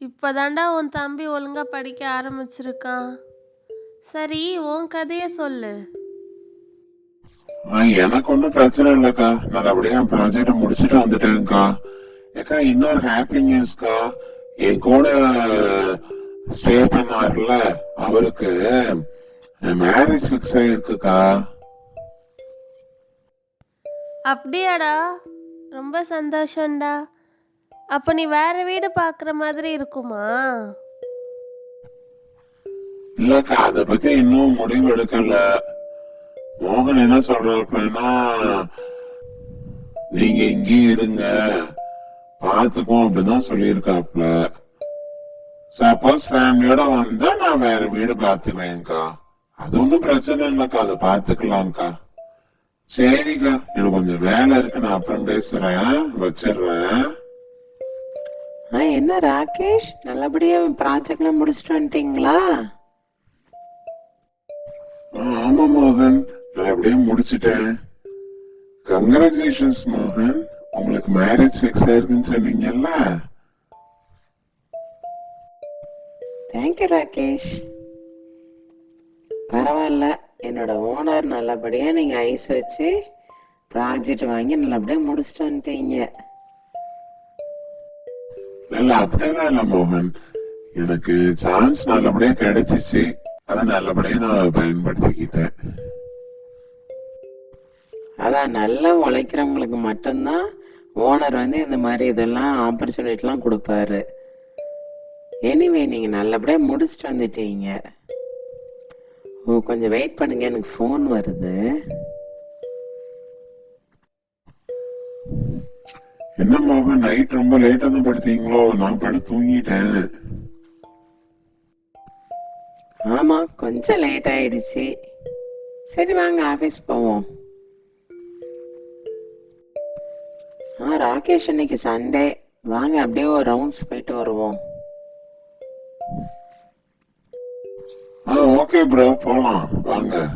இப்பதான்டா உன் தம்பி ஒழுங்கா படிக்க ஆரம்பிச்சிருக்கான். சரி உன் கதைய சொல்லு. எனக்கு ஒன்றும் பிரச்சனை இல்லைக்கா. நல்லபடியா ப்ராஜெக்ட் முடிச்சுட்டு வந்துட்டேன்க்கா ஏக்கா இன்னொரு ஹாப்பி நியூஸ்க்கா என் கூட ஸ்டே பண்ணார்ல அவருக்கு மேரேஜ் ஃபிக்ஸ் ஆயிருக்குக்கா. அப்படியாடா. ரொம்ப சந்தோஷம்டா. அப்ப நீ வேற வீடு பார்க்குற மாதிரி இருக்குமா? இல்லக்கா அத பத்தி இன்னும் முடிவு எடுக்கல. மோகன் என்ன சொல்றாருன்னா நீங்க இங்கேயே இருங்க. பார்த்துக்குவோம் அப்படிதான் சொல்லியிருக்காப்ல சப்போஸ் ஃபேமிலியோட வந்தா நான் வேற வீடு பாத்துக்குவேன்க்கா. அது ஒன்றும் பிரச்சனை இல்லைக்கா அதை பாத்துக்கலாம்க்கா. சரிக்கா எனக்கு கொஞ்சம் வேலை இருக்கு நான் அப்புறம் பேசுறேன் வச்சிடுறேன். ஆ என்ன ராகேஷ்? நல்லபடியா ப்ராஜெக்ட்லாம் முடிச்சுட்டு வந்துட்டீங்களா? ஆ, ஆமா மோகன். நான் அப்படியே முடிச்சிட்டேன். கங்க்ராச்சுலேஷன்ஸ் மோகன். உங்களுக்கு மேரேஜ் ஃபிக்ஸ் ஆயிருக்குன்னு சொன்னீங்கல்ல? Thank you Rakesh. பரவாயில்ல. என்னோட ஓனர் நல்லபடியா நீங்க ஐஸ் வச்சு ப்ராஜெக்ட் வாங்கி நல்லபடியா முடிச்சுட்டு வந்துட்டீங்க. இல்ல அப்படியெல்லாம் இல்ல மோகன் எனக்கு சான்ஸ் நல்லபடியா கிடைச்சிச்சு. அதை நல்லபடியா நான் பயன்படுத்திக்கிட்டேன். அதான் நல்லா உழைக்கிறவங்களுக்கு மட்டும்தான் ஓனர் வந்து இந்த மாதிரி இதெல்லாம் ஆப்பர்ச்சுனிட்டிலாம் கொடுப்பாரு. எனிவே நீங்கள் நல்லபடியாக முடிச்சுட்டு வந்துட்டீங்க. ஓ கொஞ்சம் வெயிட் பண்ணுங்க எனக்கு ஃபோன் வருது. என்ன மோகன் நைட் ரொம்ப லேட்டா தான் படுத்தீங்களோ? நான் படுத்து தூங்கிட்டேன். ஆமா கொஞ்சம் லேட் ஆயிடுச்சு. சரி வாங்க ஆபீஸ் போவோம். ஆ ராகேஷ் இன்னைக்கு சண்டே வாங்க அப்படியே ஒரு ரவுண்ட்ஸ் போயிட்டு வருவோம். ஆ ஓகே ப்ரோ போலாம். வாங்க.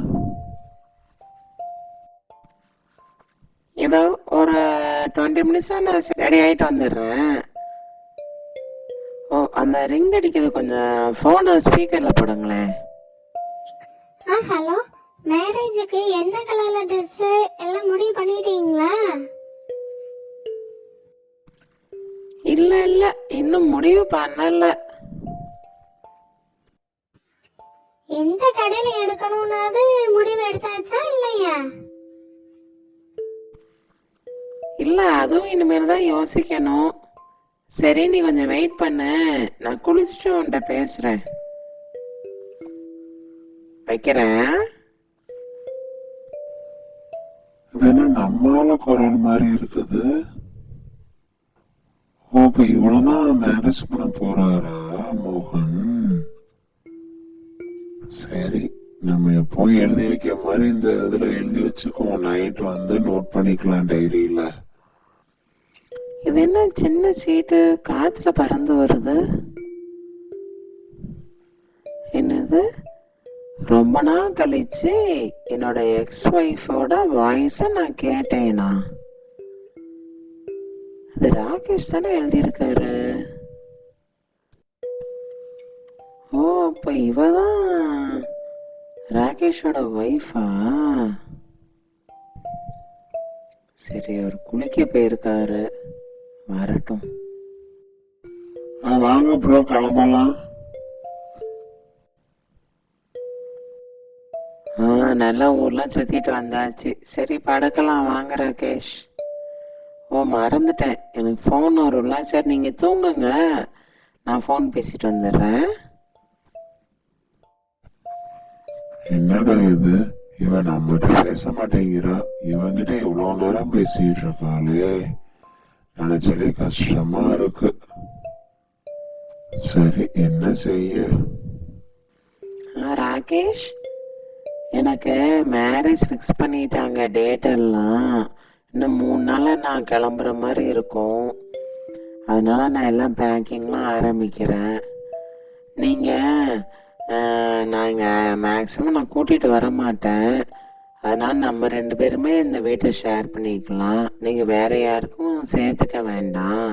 ஏதோ ஒரு டுவெண்ட்டி மினிட்ஸ்ல நான் ரெடி ஆயிட்டு வந்துடுறேன். ஓ அந்த ரிங் அடிக்கிறது கொஞ்சம் ஃபோனை ஸ்பீக்கர்ல போடுங்களேன். ஆ ஹலோ மேரேஜுக்கு என்ன கலர்ல ட்ரெஸ் எல்லாம் முடிவு பண்ணிட்டீங்களா? இல்ல இல்ல. இன்னும் முடிவு பண்ணல. எந்த கடையில எடுக்கணும்னாவது முடிவு எடுத்தாச்சா இல்லையா? இல்லை அதுவும் இனிமேல் தான் யோசிக்கணும். சரி நீ கொஞ்சம் வெயிட் பண்ணு. நான் குளிச்சுட்டு உன்கிட்ட பேசுறேன். வைக்கிறேன். இது நம்மால குரல் மாதிரி இருக்குது? ஓ இப்ப இவ்வளவுதான் மேரேஜ் பண்ண போறாரா மோகன்? சரி நம்ம எப்போ எழுதி வைக்கிற மாதிரி இந்த இதில் எழுதி வச்சுக்குவோம். நைட் வந்து நோட் பண்ணிக்கலாம் டைரியில். இது என்ன சின்ன சீட்டு? காற்றுல பறந்து வருது. என்னது? ரொம்ப நாள் கழிச்சு என்னோட எக்ஸ் ஒய்ஃபோட வாய்ஸை நான் கேட்டேனா? அது ராகேஷ் தானே எழுதியிருக்காரு. ஓ அப்போ இவ தான் ராகேஷோட ஒய்ஃபா சரி அவர் குளிக்க போயிருக்காரு. வரட்டும். வாங்க ப்ரோ கிளம்பலாம். ஆ நல்லா ஊர்லாம் சுத்திட்டு வந்தாச்சு. சரி படுக்கலாம். வாங்க ராகேஷ். ஓ மறந்துட்டேன். எனக்கு ஃபோன் வரும்ல. சரி நீங்க தூங்குங்க. நான் ஃபோன் பேசிட்டு வந்துடுறேன். என்னடா இது? இவன் நம்மகிட்ட பேச மாட்டேங்கிறா. இவன்கிட்ட இவ்வளவு நேரம் பேசிட்டு இருக்காளே. நினைச்சாலே கஷ்டமா இருக்கு? சரி என்ன செய்ய? ஆ ராகேஷ் எனக்கு மேரேஜ் ஃபிக்ஸ் பண்ணிட்டாங்க டேட் எல்லாம். இன்னும் மூணு நாளில் நான் கிளம்புற மாதிரி இருக்கும். அதனால நான் எல்லாம் பேக்கிங்லாம் ஆரம்பிக்கிறேன். நீங்கள் நான் இங்கே மேக்ஸிமம் நான் கூட்டிகிட்டு வர மாட்டேன் அதனால் நம்ம ரெண்டு பேருமே இந்த வீட்டை ஷேர் பண்ணிக்கலாம். நீங்கள் வேற யாருக்கும் சேர்த்துக்க வேண்டாம்.